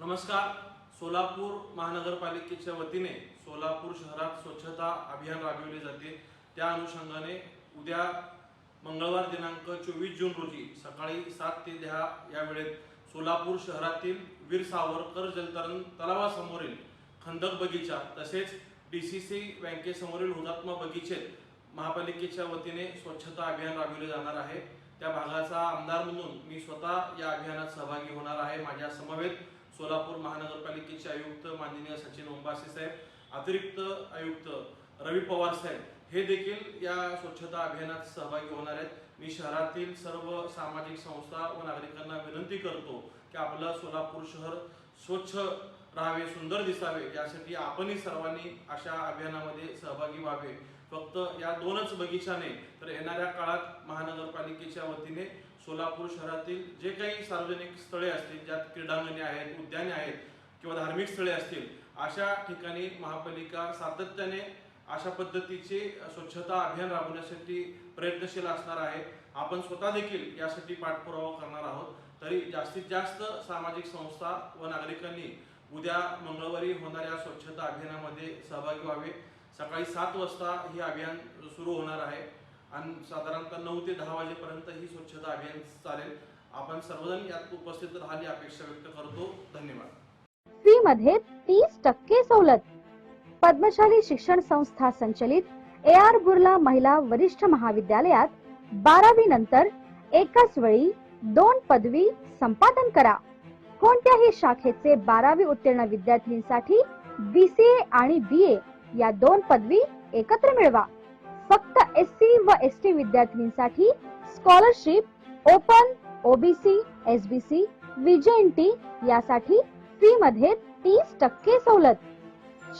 नमस्कार. सोलापूर महानगरपालिकेच्या वतीने सोलापूर शहरात स्वच्छता अभियान राबविले जाते. त्या अनुषंगाने उद्या मंगळवार दिनांक चोवीस जून रोजी सकाळी सात ते दहा या वेळेत सोलापूर शहरातील वीर सावरकर जलतरण तलावासमोरील खंदक बगीचा तसेच डी सी सी बँकेसमोरील हुतात्मा बगीचेत महापालिकेच्या वतीने स्वच्छता अभियान राबविले जाणार आहे. त्या भागाचा आमदार म्हणून मी स्वतः या अभियानात सहभागी होणार आहे. माझ्या समवेत सोलापूर महानगरपालिकेचे आयुक्त माननीय सचिन ओंबासे साहेब अतिरिक्त आयुक्त रवी पवार साहेब हे देखील या स्वच्छता अभियानात सहभागी होणार आहेत. मी शहरातील सर्व सामाजिक संस्था व नागरिकांना विनंती करतो की आपलं सोलापूर शहर स्वच्छ राहावे सुंदर दिसावे यासाठी आपणही सर्वांनी अशा अभियानामध्ये सहभागी व्हावे. फक्त या दोनच बगीचाने तर येणाऱ्या काळात महानगरपालिकेच्या वतीने सोलापूर शहरातील जे काही सार्वजनिक स्थळे असतील ज्यात क्रीडांगणे आहेत उद्याने आहेत किंवा धार्मिक स्थळे असतील अशा ठिकाणी महापालिका सातत्याने अशा पद्धतीचे स्वच्छता अभियान राबवण्यासाठी प्रयत्नशील असणार आहे. आपण स्वतः देखील यासाठी पाठपुरावा करणार आहोत. तरी जास्तीत जास्त सामाजिक संस्था व नागरिकांनी उद्या मंगळवारी होणाऱ्या स्वच्छता अभियानामध्ये सहभागी व्हावे. सकाळी सात वाजता हे अभियान सुरू होणार आहे. आणि साधारणतः नऊ ते दहा वाजेपर्यंत ही स्वच्छता अभियान चालेल. आपण सर्वजण यात उपस्थित राहावी अपेक्षा व्यक्त करतो. धन्यवाद. फी मध्ये तीस टक्के सवलत. पद्मशाली शिक्षण संस्था संचलित ए आर बुर्ला महिला वरिष्ठ महाविद्यालयात बारावी नंतर एकाच वेळी दोन पदवी संपादन करा. कोणत्याही शाखेचे बारावी उत्तीर्ण विद्यार्थ्यांसाठी बी सी ए आणि बी ए या दोन पदवी एकत्र मिळवा. फक्त एस सी व एस टी विद्यार्थ्यांसाठी scholarship open OBC SBC VJNT यासाठी फी मध्ये तीस टक्के सवलत.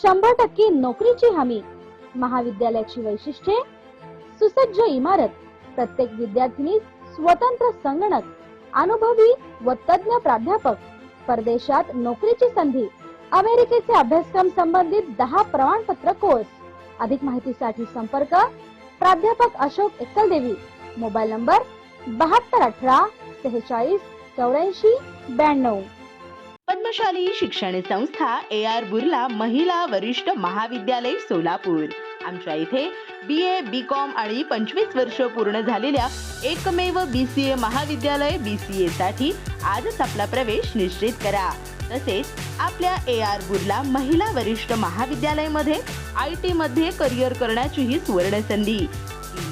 शंभर टक्के नोकरीची हमी. महाविद्यालयाची वैशिष्ट्ये. सुसज्ज इमारत. प्रत्येक विद्यार्थिनी स्वतंत्र संगणक अनुभवी व तज्ञ प्राध्यापक. परदेशात नोकरीची संधी. अमेरिकेचे अभ्यासक्रम संबंधित दहा प्रमाणपत्र कोर्स. अधिक माहितीसाठी संपर्क प्राध्यापक अशोक एकलदेवी. मोबाईल नंबर बहात्तर अठरा सेहेचाळीस चौऱ्याऐंशी ब्याण्णव. पद्मशाली शिक्षण संस्था ए आर बुर्ला महिला वरिष्ठ महाविद्यालय सोलापूर. आमच्या इथे बी ए बी कॉम आणि पंचवीस वर्ष पूर्ण झालेल्या एकमेव बी सी ए महाविद्यालय बी सी ए साठी आजच आपला प्रवेश निश्चित करा. तसेच आपल्या ए आर बुर्ला महिला वरिष्ठ महाविद्यालयामध्ये आय टी मध्ये करिअर करण्याचीही सुवर्ण संधी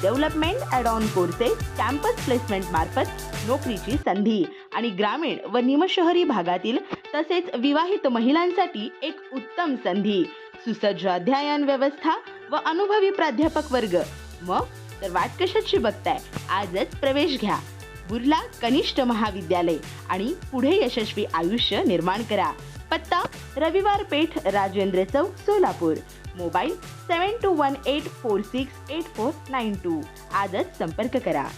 development add on courses campus placement मार्फत नोकरीची संधी आणि ग्रामीण व निमशहरी भागातील तसेच विवाहित महिलांसाठी एक उत्तम संधी. सुसज्ज अध्ययन व्यवस्था व अनुभवी प्राध्यापक वर्ग. मग तर वाट कशाची बघताय? आजच प्रवेश घ्या. बुर्ला कनिष्ठ महाविद्यालय आणि पुढे यशस्वी आयुष्य निर्माण करा. पत्ता Raviwar Peth Rajendra Chowk Solapur. Mobile seven two one eight four six eight four nine two. आजच संपर्क करा.